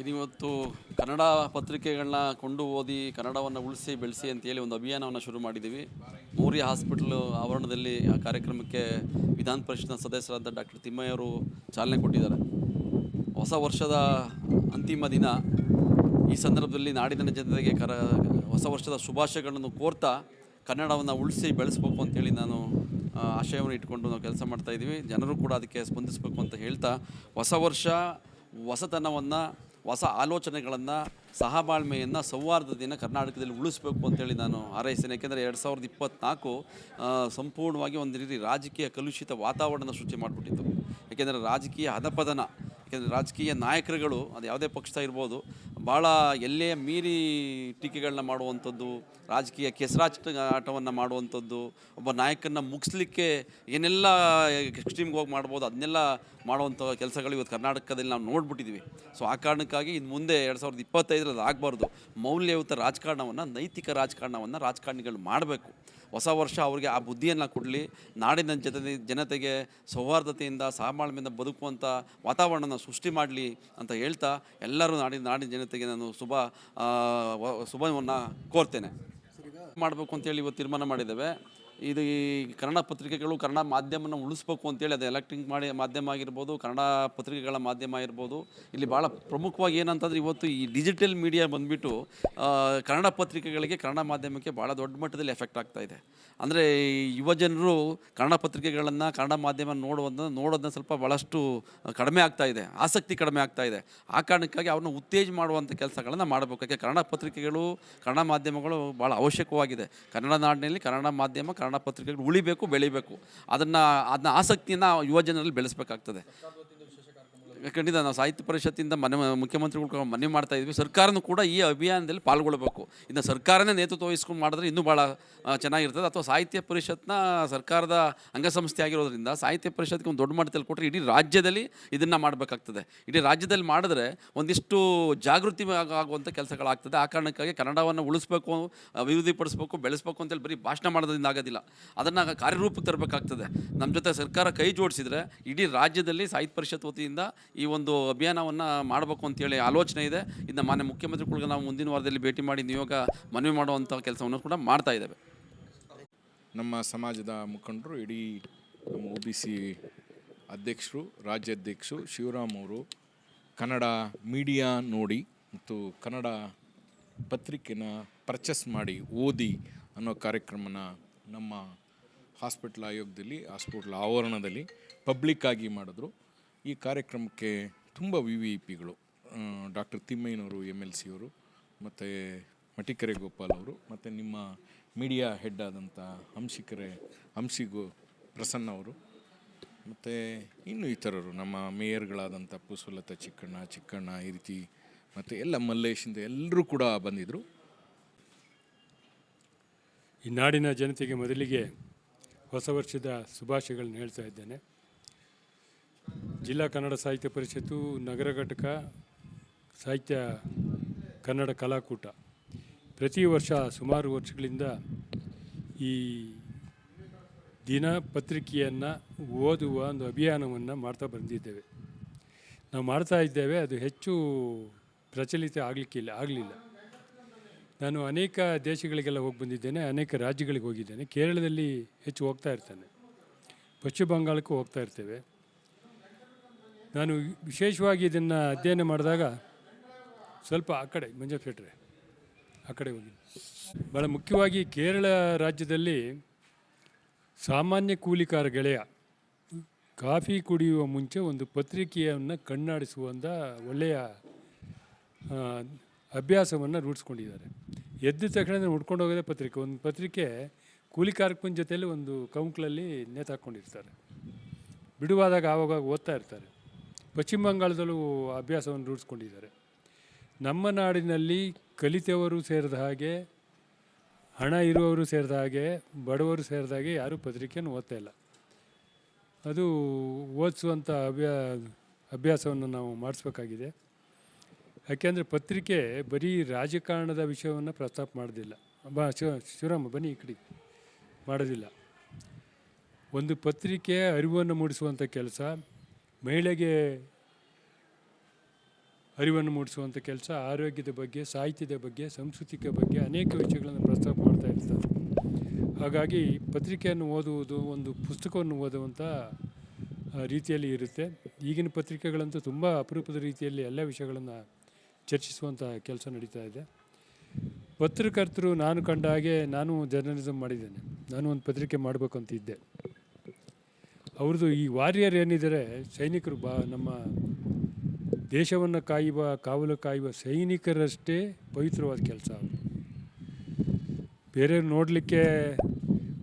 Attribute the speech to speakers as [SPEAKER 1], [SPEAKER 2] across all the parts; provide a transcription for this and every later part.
[SPEAKER 1] ಇದಿವತ್ತು ಕನ್ನಡ ಪತ್ರಿಕೆಗಳನ್ನ ಕೊಂಡು ಓದಿ ಕನ್ನಡವನ್ನು ಉಳಿಸಿ, ಬೆಳೆಸಿ ಅಂತೇಳಿ ಒಂದು ಅಭಿಯಾನವನ್ನು ಶುರು ಮಾಡಿದ್ದೀವಿ ಮೌರ್ಯ ಹಾಸ್ಪಿಟ್ಲ್ ಆವರಣದಲ್ಲಿ ಆ ಕಾರ್ಯಕ್ರಮಕ್ಕೆ ವಿಧಾನ ಪರಿಷತ್ನ ಸದಸ್ಯರಾದ ಡಾಕ್ಟರ್ ತಿಮ್ಮಯ್ಯವರು ಚಾಲನೆ ಕೊಟ್ಟಿದ್ದಾರೆ. ಹೊಸ ವರ್ಷದ ಅಂತಿಮ ದಿನ. ಈ ಸಂದರ್ಭದಲ್ಲಿ ನಾಡಿನ ಜನತೆಗೆ ಕರ, ಹೊಸ ವರ್ಷದ ಶುಭಾಶಯಗಳನ್ನು ಕೋರ್ತಾ ಕನ್ನಡವನ್ನು ಉಳಿಸಿ, ಬೆಳೆಸ್ಬೇಕು ಅಂತೇಳಿ ನಾನು ಆಶಯವನ್ನು ಇಟ್ಕೊಂಡು ನಾವು ಕೆಲಸ ಮಾಡ್ತಾಯಿದ್ದೀವಿ ಜನರು ಕೂಡ ಅದಕ್ಕೆ ಸ್ಪಂದಿಸಬೇಕು ಅಂತ ಹೇಳ್ತಾ, ಹೊಸ ವರ್ಷ, ಹೊಸತನವನ್ನು ಹೊಸ ಆಲೋಚನೆಗಳನ್ನು, ಸಹಬಾಳ್ಮೆಯನ್ನು ಸೌಹಾರ್ದತೆಯನ್ನು ಕರ್ನಾಟಕದಲ್ಲಿ ಉಳಿಸ್ಬೇಕು ಅಂತೇಳಿ ನಾನು ಹಾರೈಸ್ತೇನೆ. ಯಾಕೆಂದರೆ ಎರಡು ಸಾವಿರದ ಇಪ್ಪತ್ತ್ನಾಲ್ಕು ಸಂಪೂರ್ಣವಾಗಿ ಒಂದು ರೀತಿ ರಾಜಕೀಯ ಕಲುಷಿತ ವಾತಾವರಣ ಸೃಷ್ಟಿ ಮಾಡಿಬಿಟ್ಟಿತ್ತು. ಯಾಕೆಂದರೆ ರಾಜಕೀಯ ಹದಪದನ, ಯಾಕೆಂದರೆ ರಾಜಕೀಯ ನಾಯಕರುಗಳು, ಅದು ಯಾವುದೇ ಪಕ್ಷ ಇರ್ಬೋದು ಭಾಳ ಎಲ್ಲೇ ಮೀರಿ ಟೀಕೆಗಳನ್ನ ಮಾಡುವಂಥದ್ದು, ರಾಜಕೀಯ ಕೆಸರಾಟ ಆಟವನ್ನು ಮಾಡುವಂಥದ್ದು, ಒಬ್ಬ ನಾಯಕನ ಮುಗಿಸ್ಲಿಕ್ಕೆ ಏನೆಲ್ಲ ಎಕ್ಸ್ಟ್ರೀಮ್ಗೆ ಹೋಗಿ ಮಾಡ್ಬೋದು, ಅದನ್ನೆಲ್ಲ ಮಾಡುವಂಥ ಕೆಲಸಗಳು ಇವತ್ತು ಕರ್ನಾಟಕದಲ್ಲಿ ನಾವು ನೋಡ್ಬಿಟ್ಟಿದ್ದೀವಿ. ಸೊ, ಆ ಕಾರಣಕ್ಕಾಗಿ ಇನ್ನು ಮುಂದೆ ಎರಡು ಸಾವಿರದ ಇಪ್ಪತ್ತೈದರಲ್ಲಿ ಆಗಬಾರ್ದು. ಮೌಲ್ಯಯುತ ರಾಜಕಾರಣವನ್ನು, ನೈತಿಕ ರಾಜಕಾರಣವನ್ನು ರಾಜಕಾರಣಿಗಳು ಮಾಡಬೇಕು. ಹೊಸ ವರ್ಷ ಅವರಿಗೆ ಆ ಬುದ್ಧಿಯನ್ನು ಕೊಡಲಿ. ನಾಡಿನ ಜನತೆ ಜನತೆಗೆ ಸೌಹಾರ್ದತೆಯಿಂದ ಸಹಬಾಳ್ಮೆಯಿಂದ ಬದುಕುವಂಥ ವಾತಾವರಣನ ಸೃಷ್ಟಿ ಮಾಡಲಿ ಅಂತ ಹೇಳ್ತಾ ಎಲ್ಲರೂ ನಾಡಿನ ನಾಡಿನ ಜನತೆಗೆ ನಾನು ಶುಭ ಶುಭವನ್ನು ಕೋರ್ತೇನೆ. ಮಾಡಬೇಕು ಅಂತೇಳಿ ಇವತ್ತು ತೀರ್ಮಾನ ಮಾಡಿದ್ದೇವೆ. ಇದು ಈ ಕನ್ನಡ ಪತ್ರಿಕೆಗಳು ಕನ್ನಡ ಮಾಧ್ಯಮನ ಉಳಿಸ್ಬೇಕು ಅಂತೇಳಿ ಅದು ಎಲೆಕ್ಟ್ರಿಕ್ ಮಾಡಿ ಮಾಧ್ಯಮ ಆಗಿರ್ಬೋದು, ಕನ್ನಡ ಪತ್ರಿಕೆಗಳ ಮಾಧ್ಯಮ ಆಗಿರ್ಬೋದು, ಇಲ್ಲಿ ಭಾಳ ಪ್ರಮುಖವಾಗಿ ಏನಂತಂದ್ರೆ ಇವತ್ತು ಈ ಡಿಜಿಟಲ್ ಮೀಡಿಯಾ ಬಂದ್ಬಿಟ್ಟು ಕನ್ನಡ ಪತ್ರಿಕೆಗಳಿಗೆ ಕನ್ನಡ ಮಾಧ್ಯಮಕ್ಕೆ ಭಾಳ ದೊಡ್ಡ ಮಟ್ಟದಲ್ಲಿ ಎಫೆಕ್ಟ್ ಆಗ್ತಾ ಇದೆ. ಅಂದರೆ ಯುವ ಜನರು ಕನ್ನಡ ಪತ್ರಿಕೆಗಳನ್ನು, ಕನ್ನಡ ಮಾಧ್ಯಮ ನೋಡೋದನ್ನ ನೋಡೋದನ್ನ ಸ್ವಲ್ಪ ಭಾಳಷ್ಟು ಕಡಿಮೆ ಆಗ್ತಾ ಇದೆ, ಆಸಕ್ತಿ ಕಡಿಮೆ ಆಗ್ತಾ ಇದೆ. ಆ ಕಾರಣಕ್ಕಾಗಿ ಅವ್ರನ್ನ ಉತ್ತೇಜ ಮಾಡುವಂಥ ಕೆಲಸಗಳನ್ನು ಮಾಡಬೇಕು. ಯಾಕೆ? ಕನ್ನಡ ಪತ್ರಿಕೆಗಳು, ಕನ್ನಡ ಮಾಧ್ಯಮಗಳು ಭಾಳ ಅವಶ್ಯಕವಾಗಿದೆ. ಕನ್ನಡ ನಾಡಿನಲ್ಲಿ ಕನ್ನಡ ಮಾಧ್ಯಮ, ಕನ್ನಡ ಪತ್ರಿಕೆಗಳು ಉಳಿಬೇಕು ಬೆಳಿಬೇಕು. ಅದನ್ನು ಅದನ್ನ ಆಸಕ್ತಿಯನ್ನು ಯುವಜನರಲ್ಲಿ ಬೆಳೆಸಬೇಕಾಗ್ತದೆ. ಖಂಡಿತ ನಾವು ಸಾಹಿತ್ಯ ಪರಿಷತ್ತಿಂದ ಮನೆ, ಮುಖ್ಯಮಂತ್ರಿಗಳು ಮನವಿ ಮಾಡ್ತಾ ಇದ್ವಿ. ಸರ್ಕಾರನೂ ಕೂಡ ಈ ಅಭಿಯಾನದಲ್ಲಿ ಪಾಲ್ಗೊಳ್ಬೇಕು. ಇನ್ನು ಸರ್ಕಾರನೇ ನೇತೃತ್ವ ವಹಿಸ್ಕೊಂಡು ಮಾಡಿದ್ರೆ ಇನ್ನೂ ಭಾಳ ಚೆನ್ನಾಗಿರ್ತದೆ. ಅಥವಾ ಸಾಹಿತ್ಯ ಪರಿಷತ್ನ ಸರ್ಕಾರದ ಅಂಗಸಂಸ್ಥೆ ಆಗಿರೋದ್ರಿಂದ ಸಾಹಿತ್ಯ ಪರಿಷತ್ಗೆ ಒಂದು ದೊಡ್ಡ ಮಟ್ಟದಲ್ಲಿ ಕೊಟ್ಟರೆ ಇಡೀ ರಾಜ್ಯದಲ್ಲಿ ಇದನ್ನು ಮಾಡಬೇಕಾಗ್ತದೆ. ಇಡೀ ರಾಜ್ಯದಲ್ಲಿ ಮಾಡಿದ್ರೆ ಒಂದಿಷ್ಟು ಜಾಗೃತಿ ಆಗ- ಆಗುವಂಥ ಕೆಲಸಗಳಾಗ್ತದೆ. ಆ ಕಾರಣಕ್ಕಾಗಿ ಕನ್ನಡವನ್ನು ಉಳಿಸ್ಬೇಕು, ಅಭಿವೃದ್ಧಿಪಡಿಸ್ಬೇಕು, ಬೆಳೆಸ್ಬೇಕು ಅಂತೇಳಿ ಬರೀ ಭಾಷಣ ಮಾಡೋದ್ರಿಂದ ಆಗೋದಿಲ್ಲ. ಅದನ್ನು ಕಾರ್ಯರೂಪಕ್ಕೆ ತರಬೇಕಾಗ್ತದೆ. ನಮ್ಮ ಜೊತೆ ಸರ್ಕಾರ ಕೈ ಜೋಡಿಸಿದ್ರೆ ಇಡೀ ರಾಜ್ಯದಲ್ಲಿ ಸಾಹಿತ್ಯ ಪರಿಷತ್ ವತಿಯಿಂದ ಈ ಒಂದು ಅಭಿಯಾನವನ್ನು ಮಾಡಬೇಕು ಅಂತೇಳಿ ಆಲೋಚನೆ ಇದೆ. ಇದನ್ನ ಮಾನ್ಯ ಮುಖ್ಯಮಂತ್ರಿಗಳಿಗೆ ನಾವು ಮುಂದಿನ ವಾರದಲ್ಲಿ ಭೇಟಿ ಮಾಡಿ ನಿಯೋಗ ಮನವಿ ಮಾಡುವಂಥ ಕೆಲಸವನ್ನು ಕೂಡ ಮಾಡ್ತಾ ಇದ್ದೇವೆ.
[SPEAKER 2] ನಮ್ಮ ಸಮಾಜದ ಮುಖಂಡರು, ಇಡೀ ನಮ್ಮ ಒ ಬಿ ಸಿ ಅಧ್ಯಕ್ಷರು, ರಾಜ್ಯಾಧ್ಯಕ್ಷರು, ಶಿವರಾಮ್ ಅವರು ಕನ್ನಡ ಮೀಡಿಯಾ ನೋಡಿ ಮತ್ತು ಕನ್ನಡ ಪತ್ರಿಕೆನ ಪರ್ಚೇಸ್ ಮಾಡಿ, ಓದಿ ಅನ್ನೋ ಕಾರ್ಯಕ್ರಮನ ನಮ್ಮ ಹಾಸ್ಪಿಟ್ಲ್ ಆಯೋಗದಲ್ಲಿ, ಹಾಸ್ಪಿಟ್ಲ್ ಆವರಣದಲ್ಲಿ ಪಬ್ಲಿಕ್ಕಾಗಿ ಮಾಡಿದ್ರು. ಈ ಕಾರ್ಯಕ್ರಮಕ್ಕೆ ತುಂಬ ವಿ ವಿ ಪಿಗಳು ಡಾಕ್ಟರ್ ತಿಮ್ಮಯ್ಯನವರು ಎಂ ಎಲ್ ಸಿ ಅವರು ಮತ್ತು ಮಟಿಕೆರೆ ಗೋಪಾಲ್ ಅವರು, ಮತ್ತು ನಿಮ್ಮ ಮೀಡಿಯಾ ಹೆಡ್ ಆದಂಥ ಹಂಸಿಕೆರೆ, ಹಂಸಿಗೋ ಪ್ರಸನ್ನ ಅವರು, ಮತ್ತು ಇನ್ನು ಇತರರು, ನಮ್ಮ ಮೇಯರ್ಗಳಾದಂಥ ಪುಸುಲತ ಚಿಕ್ಕಣ್ಣ ಚಿಕ್ಕಣ್ಣ ಈ ರೀತಿ, ಮತ್ತು ಎಲ್ಲ ಮಲ್ಲೇಶಿಂದ ಎಲ್ಲರೂ ಕೂಡ ಬಂದಿದ್ದರು
[SPEAKER 3] ಈ ನಾಡಿನ ಜನತೆಗೆ ಮೊದಲಿಗೆ ಹೊಸ ವರ್ಷದ ಶುಭಾಶಯಗಳನ್ನು ಹೇಳ್ತಾ ಇದ್ದೇನೆ. ಜಿಲ್ಲಾ ಕನ್ನಡ ಸಾಹಿತ್ಯ ಪರಿಷತ್ತು, ನಗರ ಘಟಕ, ಸಾಹಿತ್ಯ ಕನ್ನಡ ಕಲಾಕೂಟ. ಪ್ರತಿ ವರ್ಷ ಸುಮಾರು ವರ್ಷಗಳಿಂದ ಈ ದಿನ ಪತ್ರಿಕೆಯನ್ನು ಓದುವ ಒಂದು ಅಭಿಯಾನವನ್ನು ಮಾಡ್ತಾ ಬಂದಿದ್ದೇವೆ. ನಾವು ಮಾಡ್ತಾ ಇದ್ದೇವೆ, ಅದು ಹೆಚ್ಚು ಪ್ರಚಲಿತ ಆಗಲಿಕ್ಕಿಲ್ಲ, ಆಗಲಿಲ್ಲ. ನಾನು ಅನೇಕ ದೇಶಗಳಿಗೆಲ್ಲ ಹೋಗಿ ಬಂದಿದ್ದೇನೆ, ಅನೇಕ ರಾಜ್ಯಗಳಿಗೆ ಹೋಗಿದ್ದೇನೆ. ಕೇರಳದಲ್ಲಿ ಹೆಚ್ಚು ಹೋಗ್ತಾ ಇರ್ತೇನೆ. ಪಶ್ಚಿಮ ಬಂಗಾಳಕ್ಕೂ ಹೋಗ್ತಾ ಇರ್ತೇವೆ. ನಾನು ವಿಶೇಷವಾಗಿ ಇದನ್ನು ಅಧ್ಯಯನ ಮಾಡಿದಾಗ ಸ್ವಲ್ಪ ಆ ಕಡೆ ಮಂಜಪ್ಪ ಶೆಟ್ರೆ ಆ ಕಡೆ ಹೋಗಿ ಭಾಳ ಮುಖ್ಯವಾಗಿ ಕೇರಳ ರಾಜ್ಯದಲ್ಲಿ ಸಾಮಾನ್ಯ ಕೂಲಿಕಾರ ಗೆಳೆಯ ಕಾಫಿ ಕುಡಿಯುವ ಮುಂಚೆ ಒಂದು ಪತ್ರಿಕೆಯನ್ನು ಕಣ್ಣಾಡಿಸುವಂಥ ಒಳ್ಳೆಯ ಅಭ್ಯಾಸವನ್ನು ರೂಢಿಸ್ಕೊಂಡಿದ್ದಾರೆ. ಎದ್ದ ತಕ್ಷಣ ಹುಡ್ಕೊಂಡು ಹೋಗೋದೇ ಪತ್ರಿಕೆ. ಒಂದು ಪತ್ರಿಕೆ ಕೂಲಿ ಕಾರ್ಮಿಕನ ಜೊತೆಯಲ್ಲಿ ಒಂದು ಕೌಂಕ್ಲಲ್ಲಿ ನೇತಾಕೊಂಡಿರ್ತಾರೆ. ಬಿಡುವಾದಾಗ ಆವಾಗ ಓದ್ತಾ ಇರ್ತಾರೆ. ಪಶ್ಚಿಮ ಬಂಗಾಳದಲ್ಲೂ ಅಭ್ಯಾಸವನ್ನು ರೂಢಿಸ್ಕೊಂಡಿದ್ದಾರೆ. ನಮ್ಮ ನಾಡಿನಲ್ಲಿ ಕಲಿತವರು ಸೇರಿದ ಹಾಗೆ, ಹಣ ಇರುವವರು ಸೇರಿದ ಹಾಗೆ, ಬಡವರು ಸೇರಿದ ಹಾಗೆ ಯಾರೂ ಪತ್ರಿಕೆಯನ್ನು ಓದ್ತಾ ಇಲ್ಲ. ಅದು ಓದಿಸುವಂಥ ಅಭ್ಯಾ, ಅಭ್ಯಾಸವನ್ನು ನಾವು ಮಾಡಿಸ್ಬೇಕಾಗಿದೆ. ಯಾಕೆಂದರೆ ಪತ್ರಿಕೆ ಬರೀ ರಾಜಕಾರಣದ ವಿಷಯವನ್ನು ಪ್ರಸ್ತಾಪ ಮಾಡೋದಿಲ್ಲ. ಬಾ, ಶಿವ, ಶಿವರಾಮ, ಬನ್ನಿ ಈ ಕಡೆ ಮಾಡೋದಿಲ್ಲ. ಒಂದು ಪತ್ರಿಕೆ ಅರಿವನ್ನು ಮೂಡಿಸುವಂಥ ಕೆಲಸ ಮಹಿಳೆಗೆ ಅರಿವನ್ನು ಮೂಡಿಸುವಂಥ ಕೆಲಸ ಆರೋಗ್ಯದ ಬಗ್ಗೆ, ಸಾಹಿತ್ಯದ ಬಗ್ಗೆ, ಸಂಸ್ಕೃತಿಕ ಬಗ್ಗೆ ಅನೇಕ ವಿಷಯಗಳನ್ನು ಪ್ರಸ್ತಾಪ ಮಾಡ್ತಾ ಇರ್ತಾರೆ ಹಾಗಾಗಿ ಪತ್ರಿಕೆಯನ್ನು ಓದುವುದು ಒಂದು ಪುಸ್ತಕವನ್ನು ಓದುವಂಥ ರೀತಿಯಲ್ಲಿ ಇರುತ್ತೆ. ಈಗಿನ ಪತ್ರಿಕೆಗಳಂತೂ ತುಂಬ ಅಪರೂಪದ ರೀತಿಯಲ್ಲಿ ಎಲ್ಲ ವಿಷಯಗಳನ್ನು ಚರ್ಚಿಸುವಂಥ ಕೆಲಸ ನಡೀತಾ ಇದೆ. ಪತ್ರಕರ್ತರು ನಾನು ಕಂಡ ಹಾಗೆ ನಾನು ಜರ್ನಲಿಸಮ್ ಮಾಡಿದ್ದೇನೆ. ನಾನು ಒಂದು ಪತ್ರಿಕೆ ಮಾಡಬೇಕು ಇದ್ದೆ ಅವ್ರದ್ದು ಈ ವಾರಿಯರ್ ಏನಿದ್ದಾರೆ, ಸೈನಿಕರು ಬಾ, ನಮ್ಮ ದೇಶವನ್ನು ಕಾಯುವ, ಕಾವಲು ಕಾಯುವ ಸೈನಿಕರಷ್ಟೇ ಪವಿತ್ರವಾದ ಕೆಲಸ ಅವರು ಬೇರೆ ನೋಡಲಿಕ್ಕೆ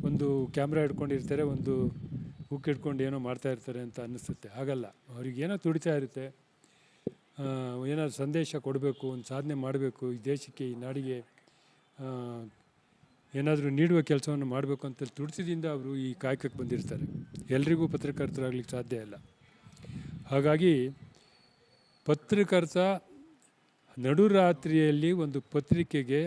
[SPEAKER 3] ಒಂದು ಕ್ಯಾಮ್ರಾ ಹಿಡ್ಕೊಂಡಿರ್ತಾರೆ, ಒಂದು ಹುಕ್ ಹಿಡ್ಕೊಂಡು ಏನೋ ಮಾಡ್ತಾ ಇರ್ತಾರೆ ಅಂತ ಅನ್ನಿಸುತ್ತೆ. ಹಾಗಲ್ಲ. ಅವ್ರಿಗೇನೋ ತುಡಿತಾ ಇರುತ್ತೆ. ಏನಾದ್ರು ಸಂದೇಶ ಕೊಡಬೇಕು, ಒಂದು ಸಾಧನೆ ಮಾಡಬೇಕು, ಈ ದೇಶಕ್ಕೆ, ಈ ನಾಡಿಗೆ ಏನಾದರೂ ನೀಡುವ ಕೆಲಸವನ್ನು ಮಾಡಬೇಕು ಅಂತ ತುಡಿಸಿದಿಂದ ಅವರು ಈ ಕಾಯಕಕ್ಕೆ ಬಂದಿರ್ತಾರೆ. ಎಲ್ರಿಗೂ ಪತ್ರಕರ್ತರಾಗಲಿಕ್ಕೆ ಸಾಧ್ಯ ಇಲ್ಲ. ಹಾಗಾಗಿ ಪತ್ರಕರ್ತ ನಡುರಾತ್ರಿಯಲ್ಲಿ ಒಂದು ಪತ್ರಿಕೆಗೆ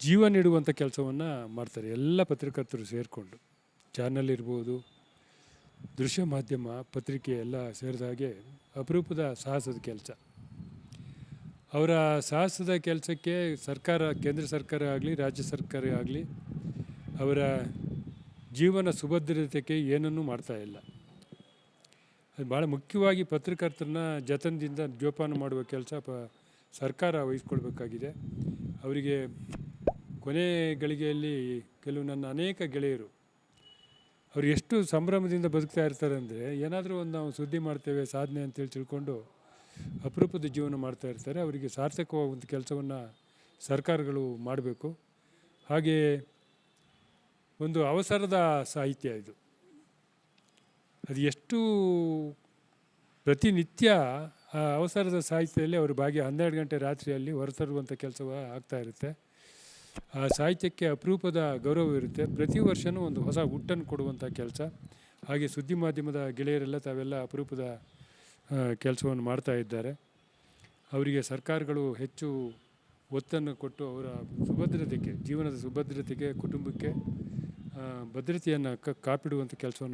[SPEAKER 3] ಜೀವ ನೀಡುವಂಥ ಕೆಲಸವನ್ನು ಮಾಡ್ತಾರೆ. ಎಲ್ಲ ಪತ್ರಕರ್ತರು ಸೇರಿಕೊಂಡು. ಚಾನಲ್ ಇರ್ಬೋದು, ದೃಶ್ಯ ಮಾಧ್ಯಮ, ಪತ್ರಿಕೆ ಎಲ್ಲ ಸೇರಿದ ಹಾಗೆ ಅಪರೂಪದ ಸಾಹಸದ ಕೆಲಸ. ಅವರ ಸಾಹಸದ ಕೆಲಸಕ್ಕೆ ಸರ್ಕಾರ, ಕೇಂದ್ರ ಸರ್ಕಾರ ಆಗಲಿ, ರಾಜ್ಯ ಸರ್ಕಾರ ಆಗಲಿ ಅವರ ಜೀವನ ಸುಭದ್ರತೆಗೆ ಏನನ್ನೂ ಮಾಡ್ತಾ ಇಲ್ಲ. ಅದು ಭಾಳ ಮುಖ್ಯವಾಗಿ ಪತ್ರಕರ್ತರನ್ನ ಜತನದಿಂದ ಜೋಪಾನ ಮಾಡುವ ಕೆಲಸ ಪ ಸರ್ಕಾರ ವಹಿಸ್ಕೊಳ್ಬೇಕಾಗಿದೆ. ಅವರಿಗೆ ಕೊನೆ ಗಳಿಗೆಯಲ್ಲಿ ಕೆಲವು ನನ್ನ ಅನೇಕ ಗೆಳೆಯರು ಅವರು ಎಷ್ಟು ಸಂಭ್ರಮದಿಂದ ಬದುಕ್ತಾ ಇರ್ತಾರೆ ಅಂದರೆ ಏನಾದರೂ ಒಂದು ನಾವು ಸುದ್ದಿ ಮಾಡ್ತೇವೆ, ಸಾಧನೆ ಅಂತೇಳಿ ತಿಳ್ಕೊಂಡು ಅಪರೂಪದ ಜೀವನ ಮಾಡ್ತಾ ಇರ್ತಾರೆ. ಅವರಿಗೆ ಸಾರ್ಥಕವಾಗುವಂಥ ಕೆಲಸವನ್ನು ಸರ್ಕಾರಗಳು ಮಾಡಬೇಕು. ಹಾಗೆ ಒಂದು ಅವಸರದ ಸಾಹಿತ್ಯ ಇದು. ಅದು ಎಷ್ಟು ಪ್ರತಿನಿತ್ಯ ಆ ಅವಸರದ ಸಾಹಿತ್ಯದಲ್ಲಿ ಅವರು ಭಾಗ್ಯ ಹನ್ನೆರಡು ಗಂಟೆ ರಾತ್ರಿಯಲ್ಲಿ ಹೊರತರುವಂಥ ಕೆಲಸ ಆಗ್ತಾ ಇರುತ್ತೆ. ಆ ಸಾಹಿತ್ಯಕ್ಕೆ ಅಪರೂಪದ ಗೌರವ ಇರುತ್ತೆ. ಪ್ರತಿ ವರ್ಷವೂ ಒಂದು ಹೊಸ ಹುಟ್ಟನ್ನು ಕೊಡುವಂಥ ಕೆಲಸ. ಹಾಗೆ ಸುದ್ದಿ ಮಾಧ್ಯಮದ ಗೆಳೆಯರೆಲ್ಲ ತಾವೆಲ್ಲ ಅಪರೂಪದ ಕೆಲಸವನ್ನು ಮಾಡ್ತಾ ಇದ್ದಾರೆ. ಅವರಿಗೆ ಸರ್ಕಾರಗಳು ಹೆಚ್ಚು ಒತ್ತನ್ನು ಕೊಟ್ಟು ಅವರ ಸುಭದ್ರತೆಗೆ, ಜೀವನದ ಸುಭದ್ರತೆಗೆ, ಕುಟುಂಬಕ್ಕೆ ಭದ್ರತೆಯನ್ನು ಕಾಪಿಡುವಂಥ ಕೆಲಸವನ್ನು